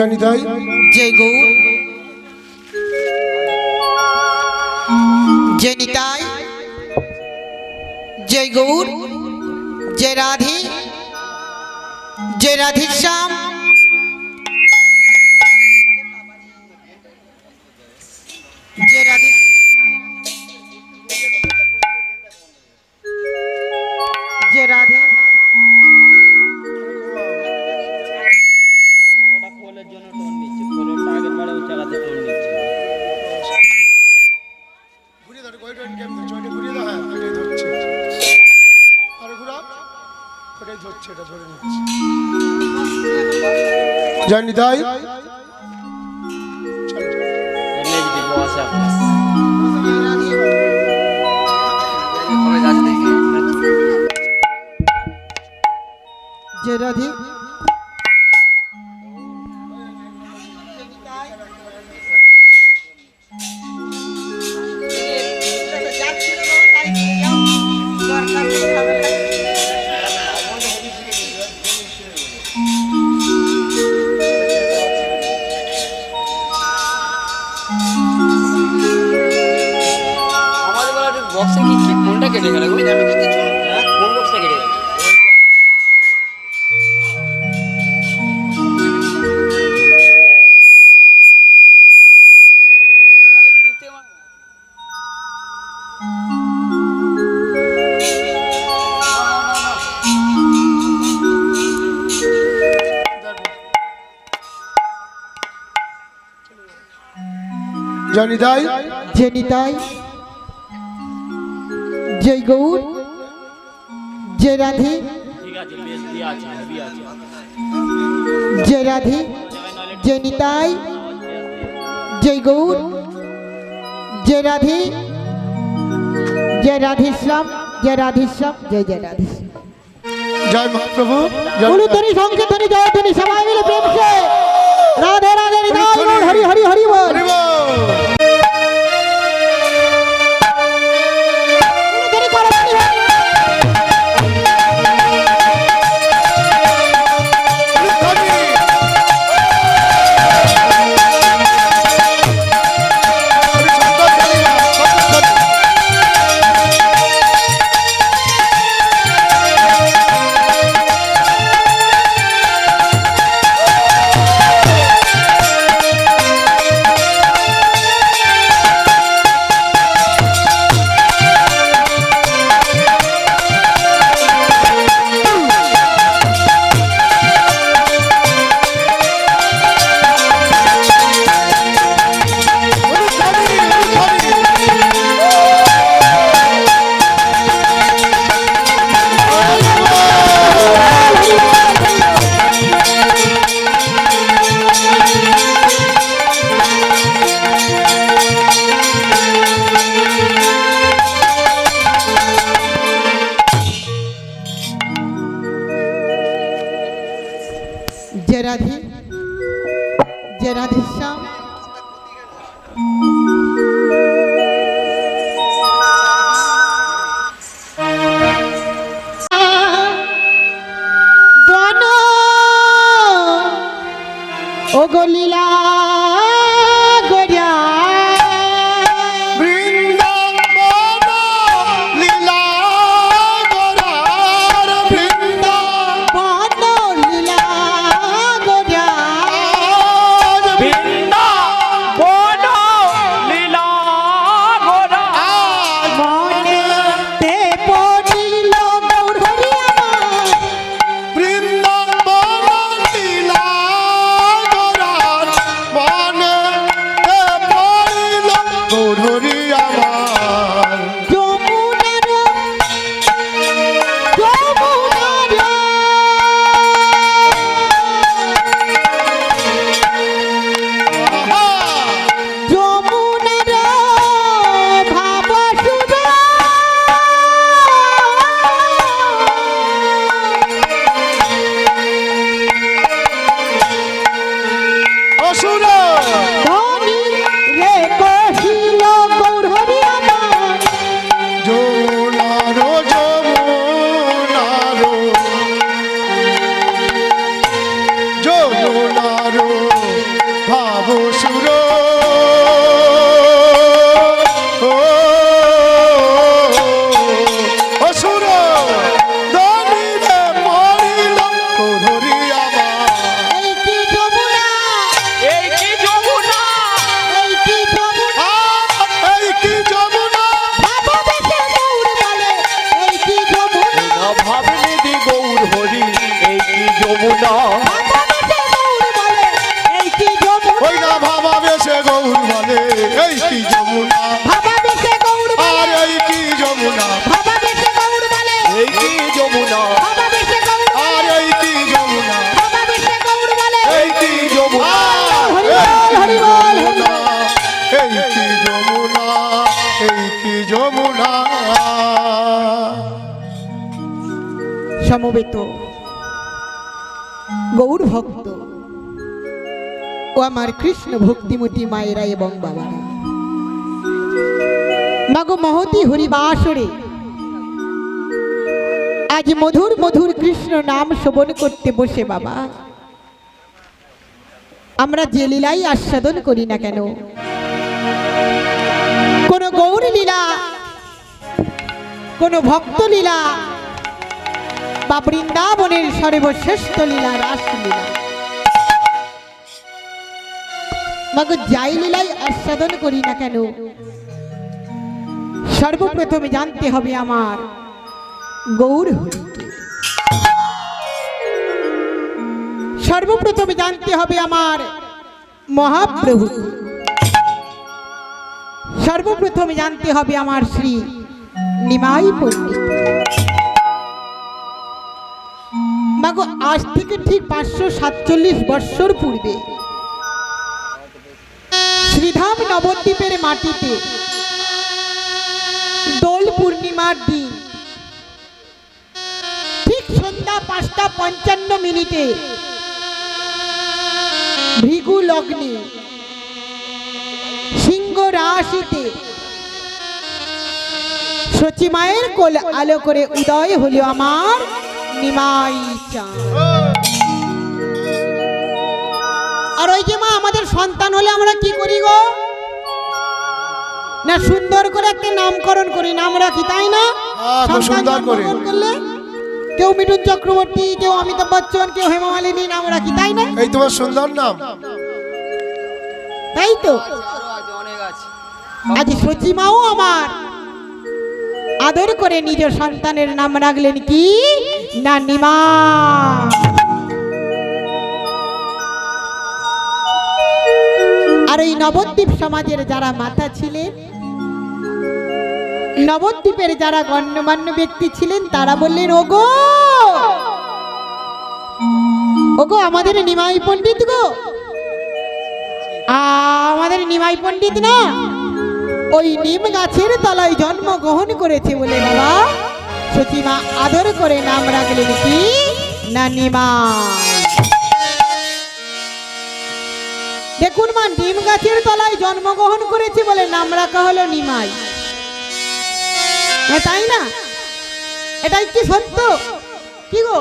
জানি তাই। জানি তাই। নেক্সট দিব আছে আপনার যে রাধে বেলা কি কি কোনটা কেটে গেল? গো হ্যাঁ? কোন বক্সটা কেটে গেল? জানি তাই যে নিতাই যে গৌর যে রাধে ঠিক আছে বেশ দিয়ে আছে হেভি আছে যে রাধে যে নিতাই যে গৌর যে রাধে যে রাধেশ্যাম যে রাধেশ্যাম জয় জয় রাধেশ্যাম জয় মহাপ্রভু জয় উলুধ্বনি সংকীর্তনি জয়ধ্বনি সবাই মিলে প্রেম সে যমুনা, এই কি যমুনা? সমবেত। গৌর ভক্ত। ও আমার কৃষ্ণ ভক্তিমতী মায়েরা এবং বাবারা। মাগো মহতি হরিবাসরে। আজ মধুর মধুর কৃষ্ণ নাম শোভন করতে বসে বাবা। আমরা যে লীলাই আস্বাদন করি না কেন? কোন গৌর লীলা কোন ভক্ত লীলা বা বৃন্দাবনের সর্বশ্রেষ্ঠ লীলা রাসলীলা। যাই লীলাই আস্বাদন করি না কেন? সর্বপ্রথমে জানতে হবে আমার গৌর সর্বপ্রথমে জানতে হবে আমার মহাপ্রভু সর্বপ্রথমে জানতে হবে আমার শ্রী নিমাই পণ্ডিত। আজ থেকে ঠিক পাঁচশো সাতচল্লিশ বৎসর পূর্বে শ্রীধাম নবদ্বীপের মাটিতে দোল পূর্ণিমার দিন ঠিক সন্ধ্যা পাঁচটা পঞ্চান্ন মিনিটে ভৃগু লগ্নে রাশিতে। সচিমায়ের কোল আলো করে উদয় হলো আমার নিমাই আর ওই যে মা আমাদের সন্তান হলে আমরা কি করি গো? না সুন্দর করে একটা নামকরণ করি নাম রাখি তাই না? সুন্দর করে। করলে কেউ মিঠুন চক্রবর্তী কেউ অমিতাভ বচ্চন কেউ হেমা মালিনী নাম রাখি তাই না? এই তোমার সুন্দর নাম। তাই তো? আজ সচিমাও আমার। আদর করে নিজ সন্তানের নাম রাখলেন কি? না নিমা আর এই নবদ্বীপ সমাজের যারা মাতা ছিলেন, নবদ্বীপের যারা গণ্যমান্য ব্যক্তি ছিলেন, তারা বললেন, ওগো! ওগো, আমাদের নিমাই পণ্ডিত গো। আমাদের নিমাই পণ্ডিত না? ওই নিম গাছের তলায় জন্মগ্রহণ করেছে বলে বাবা। সচিমা আদর করে নাম রাখলেন কি? না নিমাই দেখুন মা নিম গাছের তলায় জন্মগ্রহণ করেছে বলে নাম রাখা হলো নিমাই। হ্যাঁ, তাই না? এটাই কি সত্য? কি গো?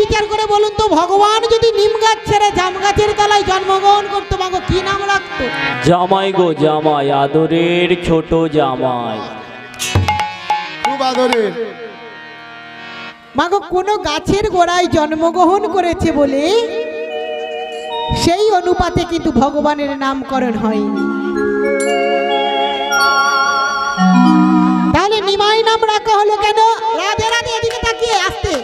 বিচার করে বলুন তো ভগবান যদি নিম গাছ ছেড়ে জাম গাছের তলায় জন্মগ্রহণ করতো মাগো কি নাম রাখতো? জামাই গো জামাই আদরের ছোট জামাই। খুব আদরের। মাগো কোনো গাছের গোড়ায় জন্মগ্রহণ করেছে বলে সেই অনুপাতে কিন্তু ভগবানের নামকরণ হয়নি। তাহলে নিমাই নাম রাখা হলো কেন? রাধে রাধে এদিকে তাকিয়ে আসতে।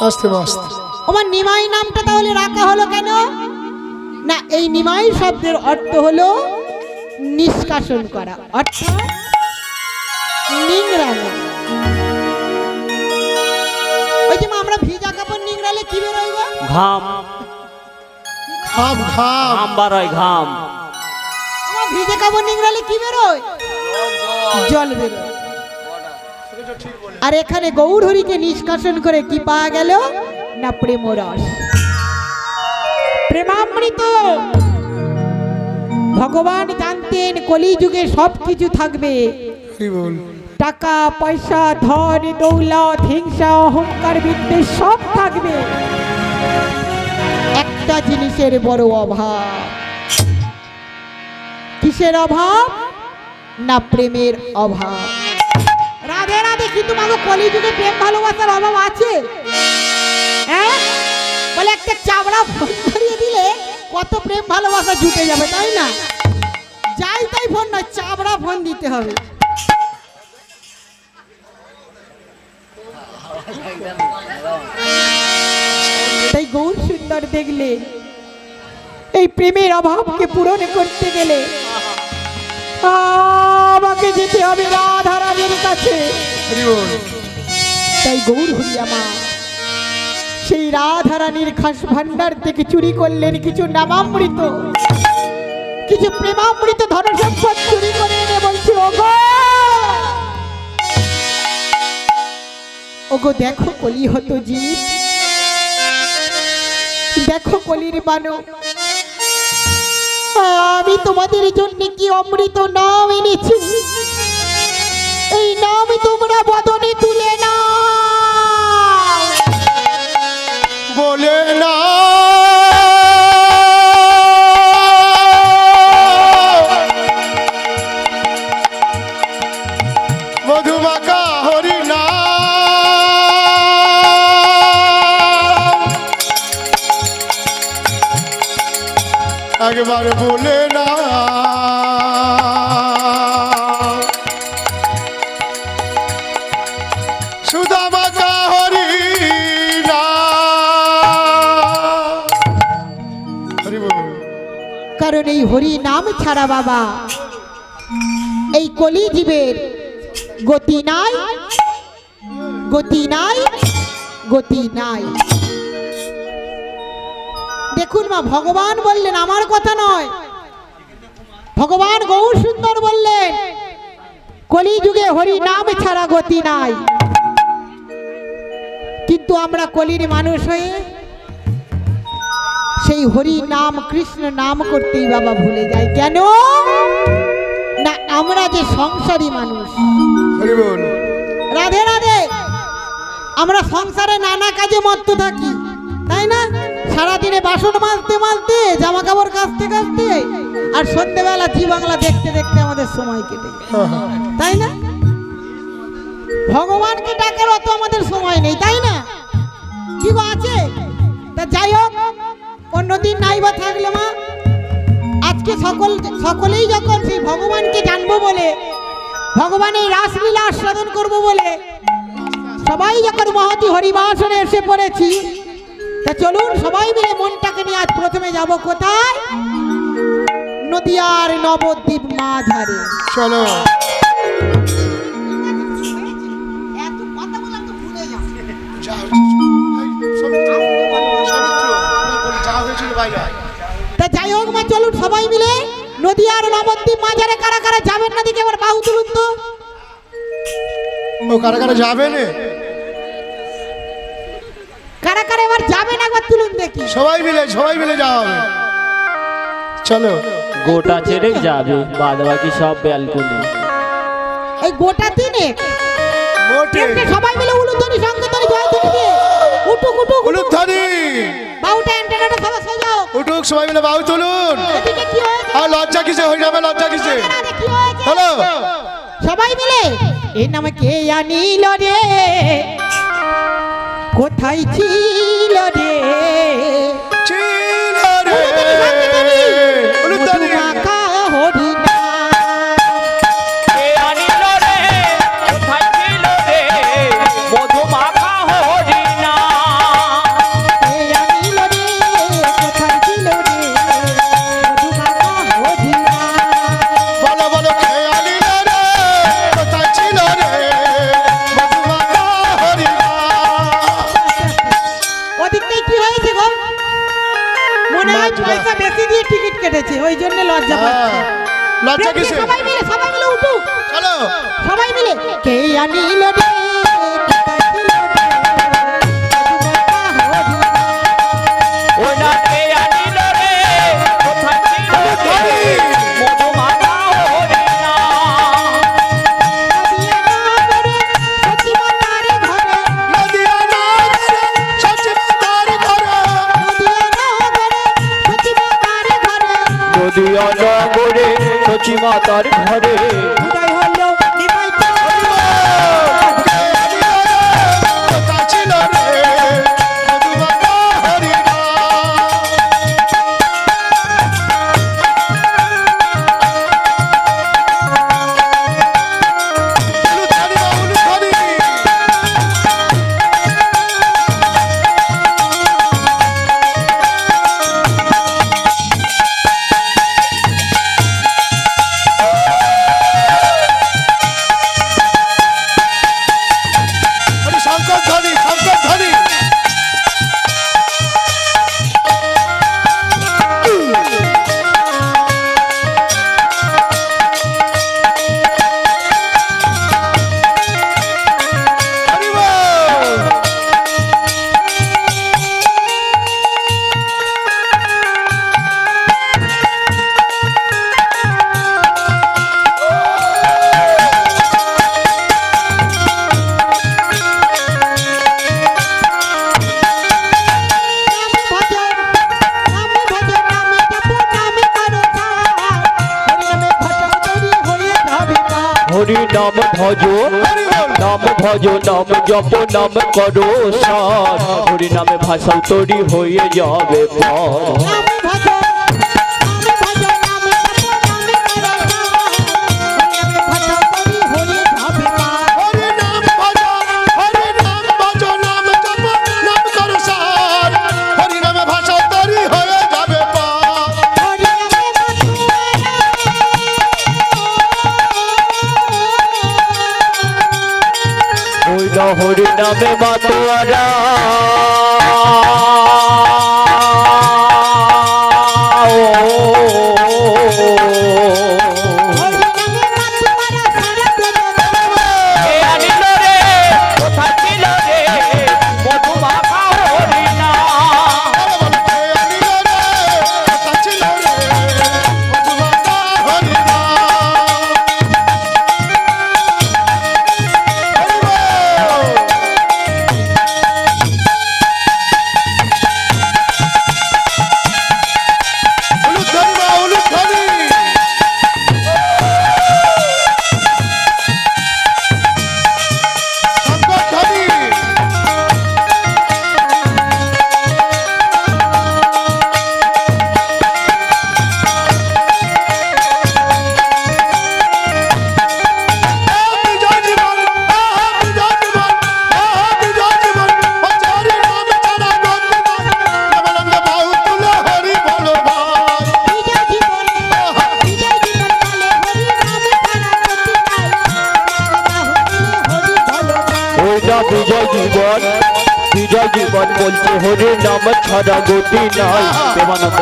আস্তে আস্তে আমার নিমাই নামটা তাহলে রাখা হলো কেন? না এই নিমাই শব্দের অর্থ হলো নিষ্কাশন করা অর্থাৎ নিংড়ানো। ওই যে আমরা ভিজা কাপড় নিংড়ালে কি বেরোয়? ঘাম। খাম ঘাম। বাড়ায় ঘাম। ভিজে কাপড় নিংড়ালে কি বেরোয়? জল বেরোয়। আর এখানে গৌর হরিকে নিষ্কাশন করে কি পাওয়া গেল? না প্রেমরস। প্রেমামৃত। ভগবান জানতেন কলিযুগে সব কিছু থাকবে টাকা পয়সা ধন দৌলত হিংসা অহংকার বিদ্বেষ সব থাকবে। একটা জিনিসের বড় অভাব। কিসের অভাব? না প্রেমের অভাব। রাধে কিন্তু মাগো কলিযুগে প্রেম, ভালোবাসার অভাব আছে। হ্যাঁ? বলে একটা চাবড়া ফোন ধরিয়ে দিলে কত প্রেম, ভালোবাসা জুটে যাবে, তাই না? যাই তাই ফোন নয় চাবড়া ফোন দিতে হবে। তাই গৌর সুন্দর দেখলে, এই প্রেমের অভাবকে পূরণ করতে গেলে আমাকে যেতে হবে রাধা রানীর কাছে। কি তাই গৌর হরি আমার। সেই খাস ভান্ডার থেকে চুরি করলেন কিছু নামামৃত। কিছু প্রেমামৃত ধন সম্পদ চুরি করে এনে ওগো! ওগো, দেখো কলি হতো জীব। দেখো কলির বানো আমি তোমাদের জন্য কি অমৃত নাম এনেছি? এই নাম তোমরা একবার বলে না। কারণ এই হরি নাম ছাড়া বাবা। এই কলি জীবের গতি নাই গতি নাই গতি নাই। দেখুন মা ভগবান বললেন আমার কথা নয়। ভগবান গৌর সুন্দর বললেন কলি যুগে হরি নাম ছাড়া গতি নাই। কিন্তু আমরা কলির মানুষ হয়ে সেই হরি নাম কৃষ্ণ নাম করতেই বাবা ভুলে যায় কেন? না আমরা যে সংসারী মানুষ। রাধে রাধে। আমরা সংসারে নানা কাজে মত্ত থাকি তাই না? সারাদিনে বাসন মাজতে মাজতে জামা কাপড় কাচতে কাচতে আর সন্ধ্যেবেলা জি বাংলা দেখতে দেখতে আমাদের সময় কেটে তাই না? ভগবানকে ডাকার অত আমাদের সময় নেই তাই না? কি আছে? তা যাই হোক অন্যদিন নাই বা থাকলে মা আজকে সকল সকলেই যখন সেই ভগবানকে জানব বলে ভগবানের রাসলীলা আস্বাদন করব বলে সবাই যখন মহতি হরিবাসনে এসে পড়েছি তা চলুন সবাই মিলে মনটাকে নিয়ে আজ প্রথমে যাব কোথায়? নদিয়ার নবদ্বীপ মাঝারে। চলো। তা যাই হোক মা চলুন সবাই মিলে নদিয়ার নবদ্বীপ মাঝারে কারা কারা যাবেন না দিকে এবার বাহু তুলুন তো। ও কারা কারা যাবে না কারা কারা এবার যাবেন একবার তুলুন দেখি। সবাই মিলে সবাই মিলে যাওয়া হবে। চলো। গোটা ছেড়ে যাবে বাদ বাকি সব ব্যালকনি এই গোটা দিনে মোটে। এমনি সবাই মিলে উলুধ্বনি সংকেতনি জয়ধ্বনি দিয়ে উটুক উটুক উটুক উলুধ্বনি। বাহুটা অ্যান্টেনাটা সবাই সোজাও উঠুক সবাই মিলে বাহু তুলুন। এদিকে কি হয়েছে? আর লজ্জা কিসে? হয়ে যাবে লজ্জা কিসে? হ্যালো সবাই মিলে। এই নামে কে আনিল রে? কোথায় ছিল রে? ওই জন্য লজ্জা পাচ্ছে। হ্যাঁ, লজ্জা দেখি কিসে সবাই মিলে সবাই মিলে উঠুক। চলো। সবাই মিলে। কে আনিল जो नाम जप नाम करो सार। हरि नामे भाषा तोरी होइए जावे पार। নামে মাতুয়ারা।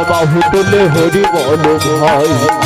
বাহু তুলে হরি বল ভাই